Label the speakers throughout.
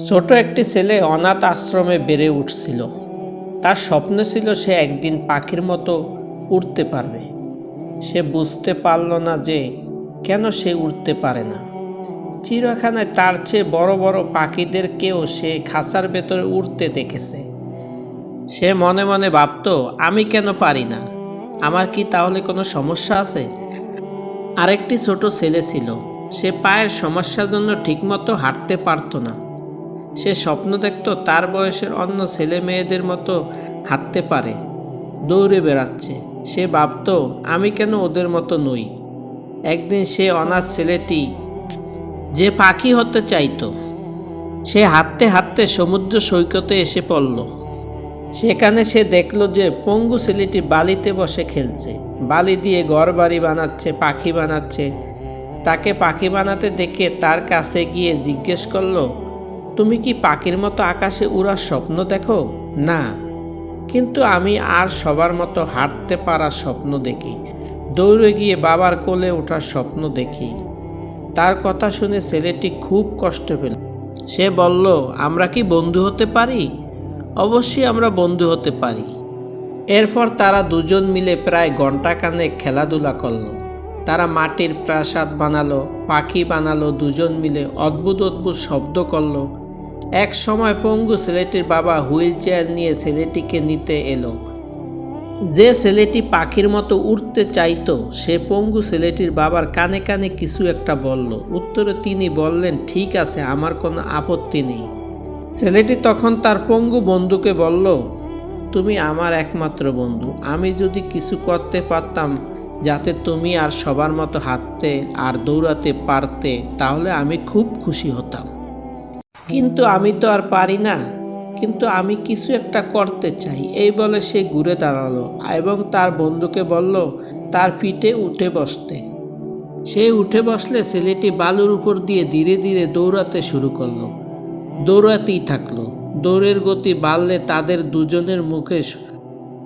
Speaker 1: ছোট একটি ছেলে অনাথ আশ্রমে বেড়ে উঠছিল। তার স্বপ্ন ছিল সে একদিন পাখির মতো উড়তে পারবে। সে বুঝতে পারল না যে কেন সে উড়তে পারে না। চিড়িয়াখানায় তার চেয়ে বড় বড় পাখিদেরকেও সে খাঁচার ভেতরে উঠতে দেখেছে। সে মনে মনে ভাবতো, আমি কেন পারি না? আমার কি তাহলে কোনো সমস্যা আছে? আরেকটি ছোট ছেলে ছিল। সে পায়ের সমস্যার জন্য ঠিকমতো হাঁটতে পারতো না। সে স্বপ্ন দেখতো তার বয়সের অন্য ছেলে মেয়েদের মতো হাঁটতে পারে, দৌড়ে বেড়াচ্ছে। সে ভাবতো, আমি কেন ওদের মতো নই? একদিন সে অনাথ ছেলেটি যে পাখি হতে চাইতো, সে হাঁটতে হাঁটতে সমুদ্র সৈকতে এসে পড়ল। সেখানে সে দেখল যে পঙ্গু ছেলেটি বালিতে বসে খেলছে। বালি দিয়ে ঘর বাড়ি বানাচ্ছে, পাখি বানাচ্ছে। তাকে পাখি বানাতে দেখে তার কাছে গিয়ে জিজ্ঞেস করল তুমি কি পাখির মতো আকাশে উড়ার স্বপ্ন দেখো? না। কিন্তু আমি আর সবার মতো হাঁটতে পারার স্বপ্ন দেখি। দৌড়ে গিয়ে বাবার কোলে ওঠার স্বপ্ন দেখি। তার কথা শুনে ছেলেটি খুব কষ্ট পেল। সে বলল, আমরা কি বন্ধু হতে পারি? অবশ্যই আমরা বন্ধু হতে পারি। এরপর তারা দুজন মিলে প্রায় ঘন্টাখানেক খেলাধুলা করল। তারা মাটির প্রাসাদ বানালো, পাখি বানালো, দুজন মিলে অদ্ভুত অদ্ভুত শব্দ করল। এক সময় পঙ্গু ছেলেটির বাবা হুইল চেয়ার নিয়ে ছেলেটিকে নিতে এলো। যে ছেলেটি পাখির মতো উঠতে চাইতো, সে পঙ্গু ছেলেটির বাবার কানে কানে কিছু একটা বলল। উত্তরে তিনি বললেন, ঠিক আছে, আমার কোনো আপত্তি নেই। ছেলেটি তখন তার পঙ্গু বন্ধুকে বলল, তুমি আমার একমাত্র বন্ধু। আমি যদি কিছু করতে পারতাম, যাতে তুমি আর সবার মতো হাঁটতে আর দৌড়াতে পারতে, তাহলে আমি খুব খুশি হতাম। কিন্তু আমি তো আর পারি না। কিন্তু আমি কিছু একটা করতে চাই, এই বলে সে ঘুরে দাঁড়াল এবং তার বন্ধুকে বলল, তার পিঠে উঠে বসতে। সে উঠে বসলে ছেলেটি বালুর উপর দিয়ে ধীরে ধীরে দৌড়াতে শুরু করল। দৌড়াতেই থাকল। দৌড়ের গতি বাড়লে তাদের দুজনের মুখে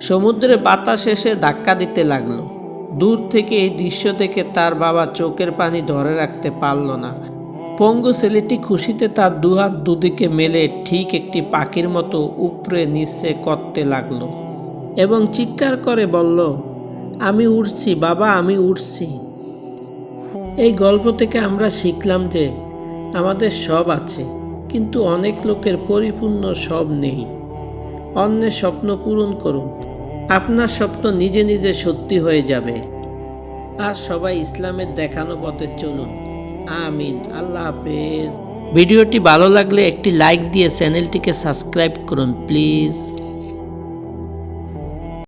Speaker 1: সমুদ্রে বাতাস এসে ধাক্কা দিতে লাগল। দূর থেকে এই দৃশ্য দেখে তার বাবা চোখের পানি ধরে রাখতে পারল না। পঙ্গু ছেলেটি খুশিতে তার দুহাত দুদিকে মেলে ঠিক একটি পাখির মতো উপরে নিচে করতে লাগল এবং চিৎকার করে বলল, আমি উঠছি বাবা, আমি উঠছি এই গল্প থেকে আমরা শিখলাম যে আমাদের সব আছে, কিন্তু অনেক লোকের পরিপূর্ণ সব নেই। অন্যের স্বপ্ন পূরণ করুন, আপনার স্বপ্ন নিজে নিজে সত্যি হয়ে যাবে। আর সবাই ইসলামের দেখানো পথে চলুন। আমিন আল্লাহ হাফেজ। ভিডিওটি ভালো লাগলে একটি লাইক দিয়ে চ্যানেলটিকে সাবস্ক্রাইব করুন প্লিজ।